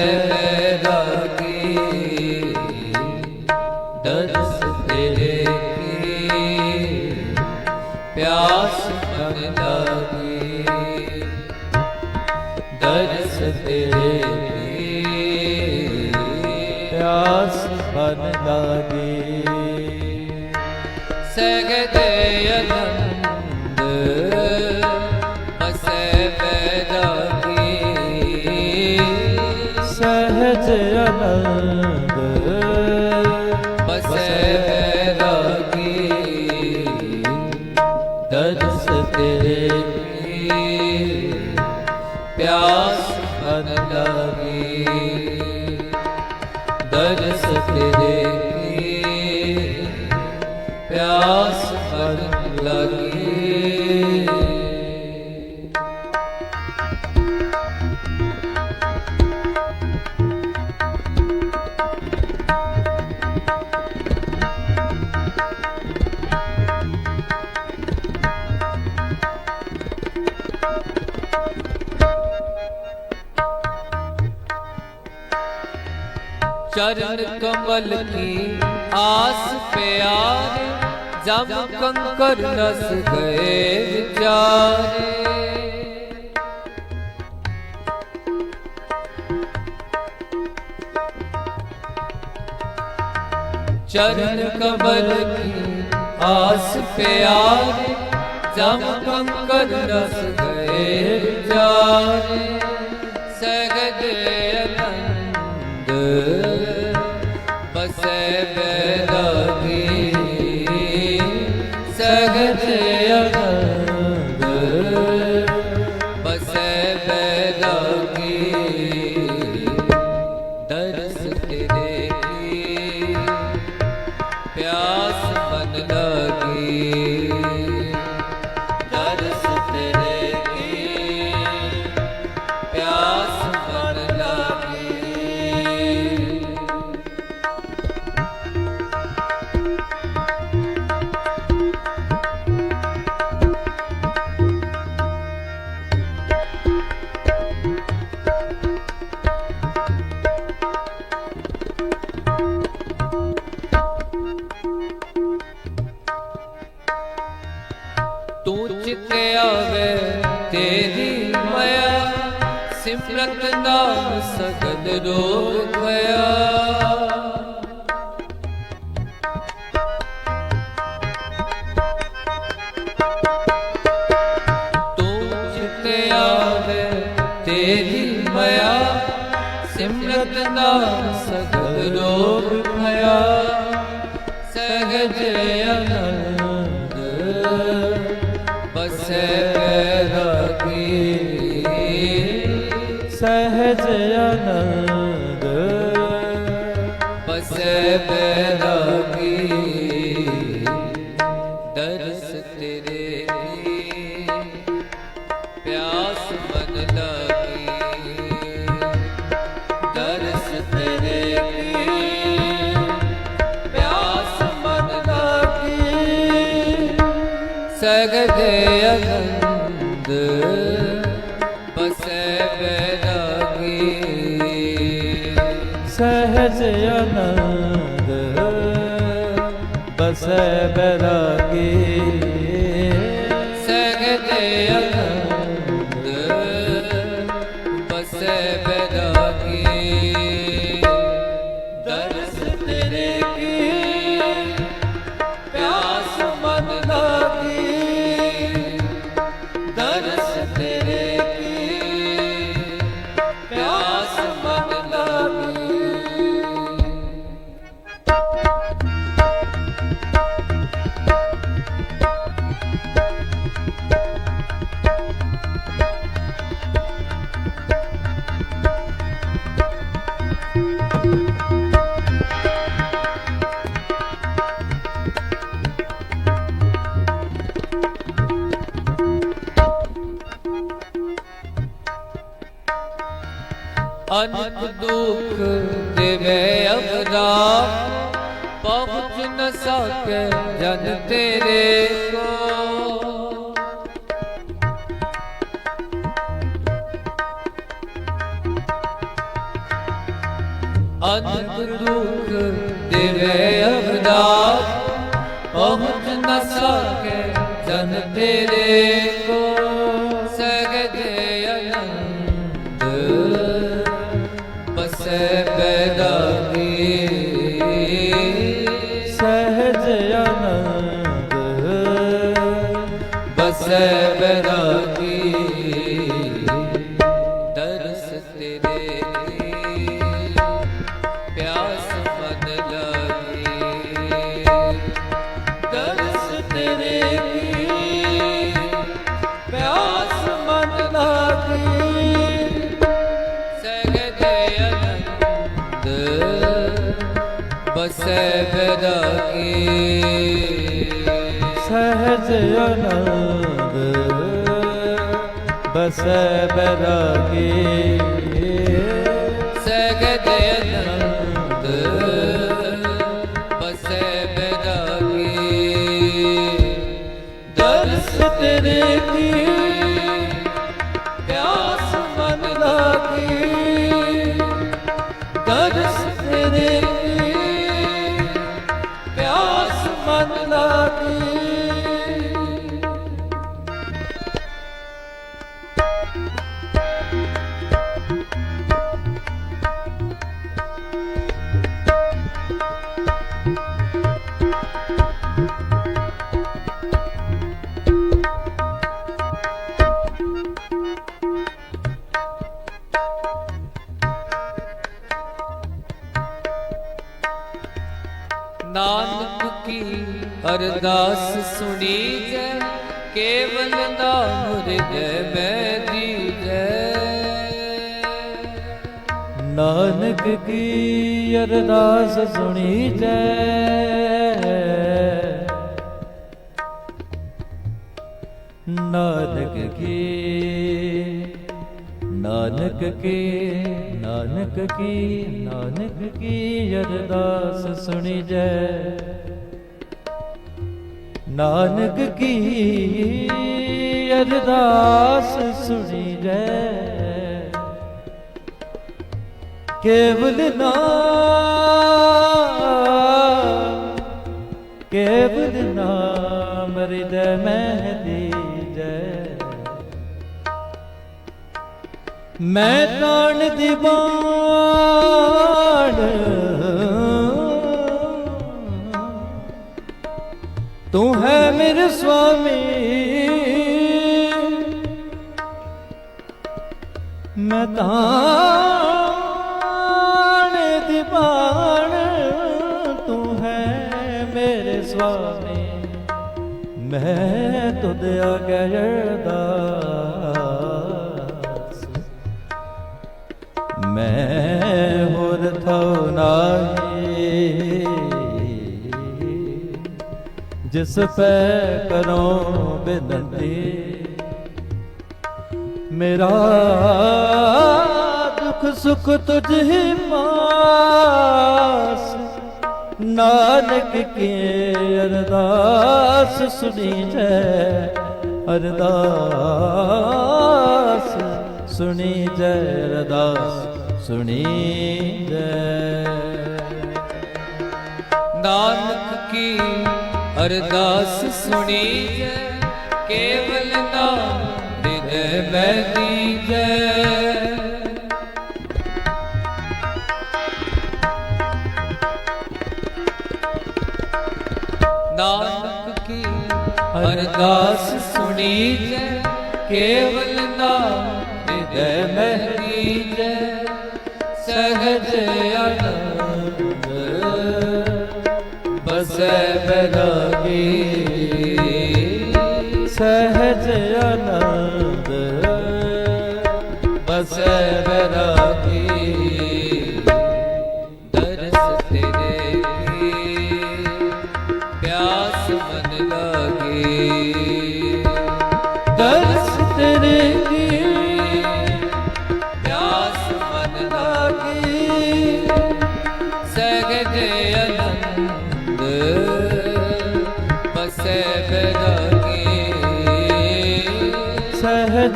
ਬਸੈ ਪਿਆਸ ਮਨ ਲਾਗੀ। ਚਰਨ ਕਮਲ ਕੀ? ਆਸ ਪਿਆਰ, ਜਮ ਕੰਕਰ ਨਸ ਗਏ ਵਿਚਾਰੇ। ਚਰਨ ਕਮਲ ਕੀ? ਆਸ ਪਿਆਰ, ਜਮ ਕੰਕਰ ਨਸ ਗਏ ਵਿਚਾਰੇ। ਸਗਦ ਬਸੈ ਬੈਰਾਗੀ ਸਿਮਰਤ ਦਾ ਸਗਲ ਰੋਗ ਗਿਆ ਸਹਜ ਆਨੰਦ। ਬਸੈ ਬੈਰਾਗੀ ਦਰਸ ਤੇਰੇ ਕੀ ਪਿਆਸ ਮਨ ਲਾਗੀ ਦਰਸ ਤੇਰੇ ਕੀ ਪਿਆਸ ਮਨ ਲਾਗੀ ਸਗਦ ਆਨੰਦ। ਬਸੈ ਸਹਜ ਬਸੈ ਬੈਰਾਗੀ ਅਨਕ ਦੁਖ ਦੇਵੇ ਅਵਦਾਰ ਪਹੁੰਚ ਨ ਸਕੇ ਜਨ ਤੇਰੇ ਕੋ ਅਨਕ ਦੁਖ ਦੇਵੇ ਅਵਦਾਰ ਪਹੁੰਚ ਨ ਸਕੇ ਜਨ ਤੇਰੇ ਕੋ ਸਹਿਜ ਆਨੰਦ ਬਸੈ ਬੈਰਾਗੀ ਸਗਦ ਅਨੰਦ ਬਸੈ ਬੈਰਾਗੀ ਦਰਸ ਤੇਰੇ ਕੀ ਨਾਨਕ ਕੀ ਅਰਦਾਸ ਸੁਣੀ? ਜੈ ਕੇਵਲ ਮੈਂ ਦੀਜੈ ਨਾਨਕ ਕੀ ਅਰਦਾਸ ਸੁਣੀ ਜੈ ਨਾਨਕ ਕੀ ਨਾਨਕ ਕੀ ਨਾਨਕ ਕੀ ਨਾਨਕ ਕੀ ਅਰਦਾਸ ਸੁਣੀ ਜੈ ਨਾਨਕ ਕੀ ਅਰਦਾਸ ਸੁਣੀ ਜੈ ਕੇਵਲ ਨਾਮ ਕੇਵਲ ਨਾਮ ਹਿਰਦੈ ਮੈਂ ਦੀਜੈ। ਮੈਂ ਤਾਣ ਦੀ ਬਾਣ ਤੂੰ ਹੈ ਮੇਰੇ ਸੁਆਮੀ। ਮੈਂ ਤਾਣ ਦੀ ਬਾਣ ਤੂੰ ਹੈ ਮੇਰੇ ਸੁਆਮੀ। ਮੈਂ ਤੁਧ ਆਗੇ ਅਰਦਾਸ। ਮੈਂ ਹੋਰ ਥਉ ਨਾਹੀ। ਜਿਸ ਪੈ ਕਰੋ ਬੇਨਤੀ ਮੇਰਾ ਦੁੱਖ ਸੁਖ ਤੁਝ ਹੀ ਪਾਸ ਨਾਨਕ ਕੀ ਅਰਦਾਸ ਸੁਣੀ ਜੈ ਅਰਦਾਸ ਸੁਣੀ ਜੈ ਅਰਦਾਸ ਸੁਣੀ ਜੈ ਨਾਨਕ ਅਰਦਾਸ ਸੁਣੀ ਜੈ ਕੇਵਲ ਨਾਮ ਹਿਰਦੈ ਮੈਂ ਦੀਜੈ। ਨਾਨਕ ਕੀ ਅਰਦਾਸ ਸੁਣੀ ਜੈ ਕੇਵਲ ਨਾਮ ਹਿਰਦੈ ਮੈਂ ਦੀਜੈ। ਸਹਜ ਆਨੰਦ ਬਸੈ ਬੈਰਾਗੀ ਸਹਿਜ ਆਨੰਦ। ਬਸੈ ਬੈਰਾਗੀ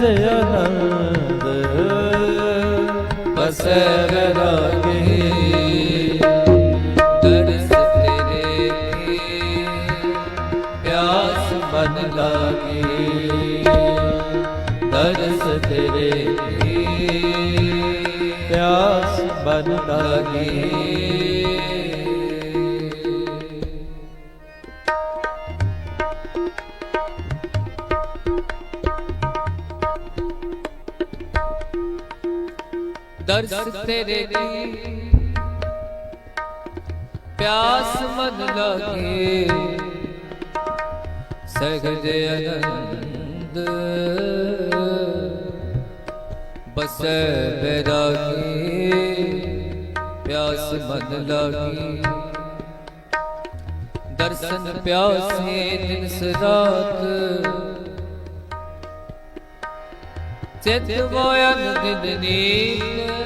ਸਹਿਜ ਆਨੰਦ ਬਸੈ ਬੈਰਾਗੀ ਦਰਸ ਤੇਰੇ ਕੀ ਪਿਆਸ ਮਨ ਲਾਗੀ। ਦਰਸ ਤੇਰੇ ਕੀ ਪਿਆਸ ਬਨ ਲਾਗੀ। ਦਰਸ ਤੇਰੇ ਕੀ ਪਿਆਸ ਮਨ ਲਾਗੇ। ਸਹਿਜ ਅਨੰਦ ਬਸੈ ਬੈਰਾਗੀ। ਪਿਆਸ ਮਨ ਲਾਗੀ। ਦਰਸ਼ਨ ਪਿਆਸੇ ਦਿਨ ਸਰਾਤ ਚਿਤ ਵੋਇਨ ਦਿਨ ਨੀਤ।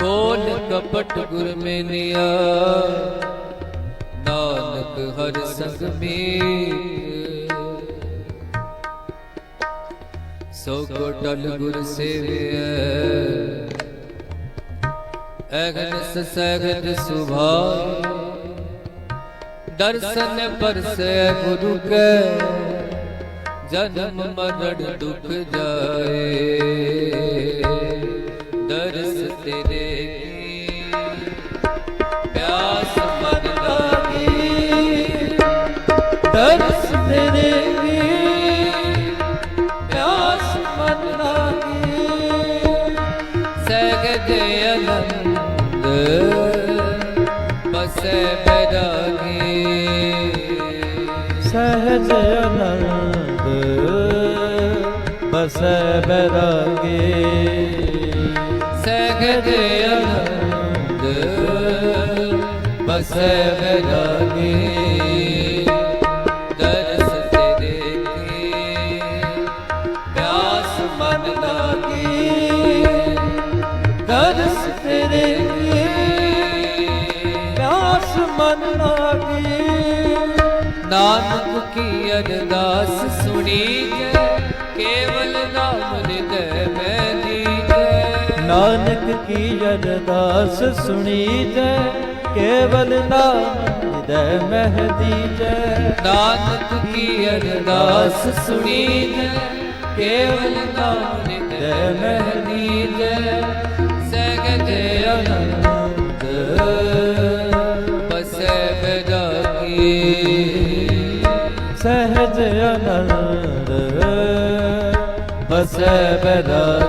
ਕੋਲ ਕਪਟ ਗੁਰ ਮੇਨਿਆ। ਨਾਨਕ ਹਰ ਸੰਗ ਮੀਤ। ਸੋ ਕੋ ਟਲ ਗੁਰ ਸੇਵਿਐ। ਅਗਨ ਸਗਦ ਸੁਭਾਇ ਦਰਸ਼ਨ ਪਰਸੈ ਗੁਰੂ ਕੈ। ਜਨਮ ਮਰਨ ਦੁਖ ਜਾਏ। ਸਹਿਜ ਆਨੰਦ ਬਸੈ ਬੈਰਾਗੀ ਸਗਦ ਅਨੰਦ ਬਸੈ ਬੈਰਾਗੀ ਨਾਨਕ ਕੀ ਅਰਦਾਸ ਸੁਣੀ ਜੈ ਕੇਵਲ ਨਾਮ ਹਿਰਦੈ ਮੈਂ ਦੀਜੈ ਨਾਨਕ ਕੀ ਅਰਦਾਸ ਸੁਣੀ ਜੈ ਕੇਵਲ ਨਾਮ ਹਿਰਦੈ ਮਹਿ ਦੀਜੈ ਨਾਨਕ ਕੀ ਅਰਦਾਸ ਸੁਣੀ ਜੈ ਕੇਵਲ ਨਾਮ ਹਿਰਦੈ ਮੈਂ ਦੀਜੈ ਸਗਦ ਅਨੰਦ ਬਸੈ ਬੈਰਾਗੀ